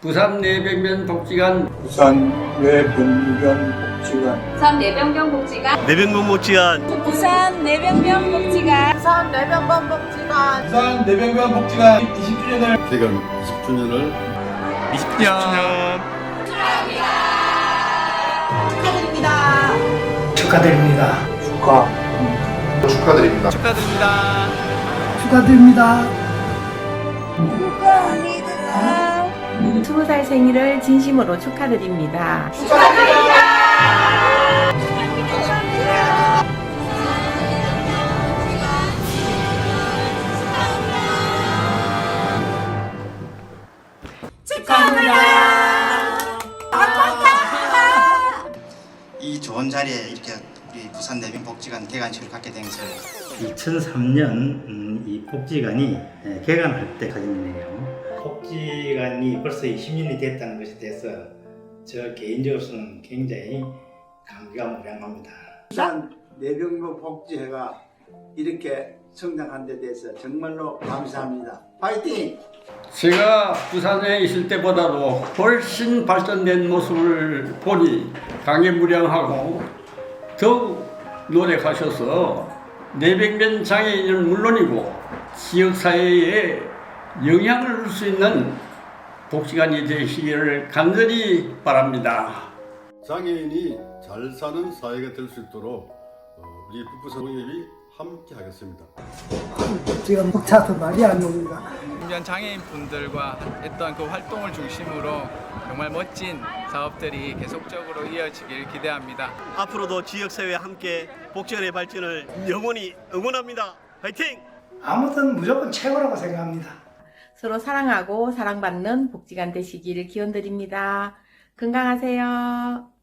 부산 내백면 복지관. 부산 뇌병변 복지관. 부산 내병경 복지관. 내병문 못지한 부산 내병경 복지관. 부산 내병반 복지관. 부산 내병관 복지관. 20주년을 개관 20주년을 20주년. 축하드립니다. 축하. 축하드립니다. 축하드립니다. 축하드립니다. 스무 살 생일을 진심으로 축하드립니다. 이 좋은 자리에 이렇게 우리 부산 내병복지관 개관식을 갖게 된 것을 2003년 음, 이 복지관이 예, 개관할 때 사진이네요. 복지관이 벌써 20년이 됐다는 것에 대해서 저 개인적으로서는 굉장히 감개무량합니다. 부산 뇌병변 복지회가 이렇게 성장한 데 대해서 정말로 감사합니다 파이팅! 제가 부산에 있을 때보다도 훨씬 발전된 모습을 보니 강해무량하고 더욱 노력하셔서 내백면 장애인은 물론이고 지역사회에 영향을 줄 수 있는 복지관이 되시기를 간절히 바랍니다. 장애인이 잘 사는 사회가 될 수 있도록 어, 우리 북부산 농협이 함께 하겠습니다. 지금 벅차서 말이 안 나옵니다. 중년 장애인 분들과 했던 그 활동을 중심으로 정말 멋진 사업들이 계속적으로 이어지길 기대합니다. 앞으로도 지역사회와 함께 복지관의 발전을 영원히 응원합니다. 화이팅! 아무튼 무조건 최고라고 생각합니다. 서로 사랑하고 사랑받는 복지관 되시기를 기원 드립니다. 건강하세요.